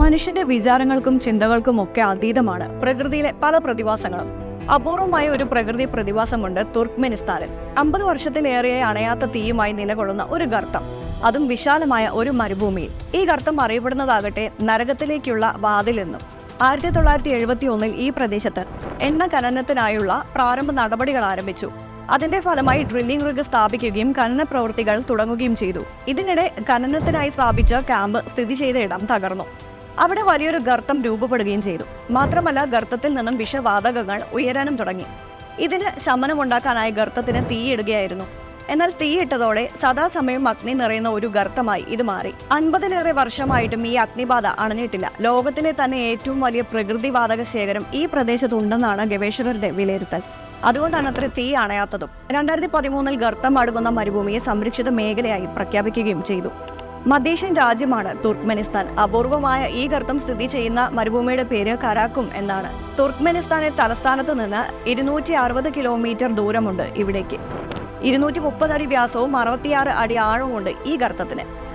മനുഷ്യന്റെ വിചാരങ്ങൾക്കും ചിന്തകൾക്കും ഒക്കെ അതീതമാണ് പ്രകൃതിയിലെ പല പ്രതിഭാസങ്ങളും. അപൂർവമായ ഒരു പ്രകൃതി പ്രതിഭാസമുണ്ട് തുർക്ക്മെനിസ്ഥാനിൽ. അമ്പത് വർഷത്തിലേറെയായി അണയാത്ത തീയുമായി നിലകൊള്ളുന്ന ഒരു ഗർത്തം. അതും വിശാലമായ ഒരു മരുഭൂമിയിൽ. ഈ ഗർത്തം അറിയപ്പെടുന്നതാകട്ടെ നരകത്തിലേക്കുള്ള വാതിലെന്നും ആയിരത്തി തൊള്ളായിരത്തി എഴുപത്തി ഒന്നിൽ ഈ പ്രദേശത്ത് എണ്ണ ഖനനത്തിനായുള്ള പ്രാരംഭ നടപടികൾ ആരംഭിച്ചു. അതിന്റെ ഫലമായി ഡ്രില്ലിംഗ് റിഗ് സ്ഥാപിക്കുകയും ഖനന പ്രവൃത്തികൾ തുടങ്ങുകയും ചെയ്തു. ഇതിനിടെ ഖനനത്തിനായി സ്ഥാപിച്ച ക്യാമ്പ് സ്ഥിതി ചെയ്ത ഇടം തകർന്നു. അവിടെ വലിയൊരു ഗർത്തം രൂപപ്പെടുകയും ചെയ്തു. മാത്രമല്ല ഗർത്തത്തിൽ നിന്നും വിഷവാതകങ്ങൾ ഉയരാനും തുടങ്ങി. ഇതിന് ശമനമുണ്ടാക്കാനായി ഗർത്തത്തിന് തീയിടുകയായിരുന്നു. എന്നാൽ തീയിട്ടതോടെ സദാസമയം അഗ്നി നിറയുന്ന ഒരു ഗർത്തമായി ഇത് മാറി. അൻപതിലേറെ വർഷമായിട്ടും ഈ അഗ്നിബാധ അണഞ്ഞിട്ടില്ല. ലോകത്തിലെ തന്നെ ഏറ്റവും വലിയ പ്രകൃതിവാതക ശേഖരം ഈ പ്രദേശത്തുണ്ടെന്നാണ് ഗവേഷകരുടെ വിലയിരുത്തൽ. അതുകൊണ്ടാണ് അത്ര തീ അണയാത്തതും. രണ്ടായിരത്തി പതിമൂന്നിൽ ഗർത്തം അടുക്കുന്ന മരുഭൂമിയെ സംരക്ഷിത മേഖലയായി പ്രഖ്യാപിക്കുകയും ചെയ്തു. മധ്യേഷ്യൻ രാജ്യമാണ് തുർക്ക്മെനിസ്ഥാൻ. അപൂർവമായ ഈ ഗർത്തം സ്ഥിതി ചെയ്യുന്ന മരുഭൂമിയുടെ പേര് കരാക്കും എന്നാണ്. തുർക്ക്മെനിസ്ഥാനെ തലസ്ഥാനത്ത് നിന്ന് ഇരുന്നൂറ്റി അറുപത് കിലോമീറ്റർ ദൂരമുണ്ട് ഇവിടേക്ക്. ഇരുന്നൂറ്റി മുപ്പത് അടി വ്യാസവും അറുപത്തിയാറ് അടി ആഴവുമുണ്ട് ഈ ഗർത്തത്തിന്.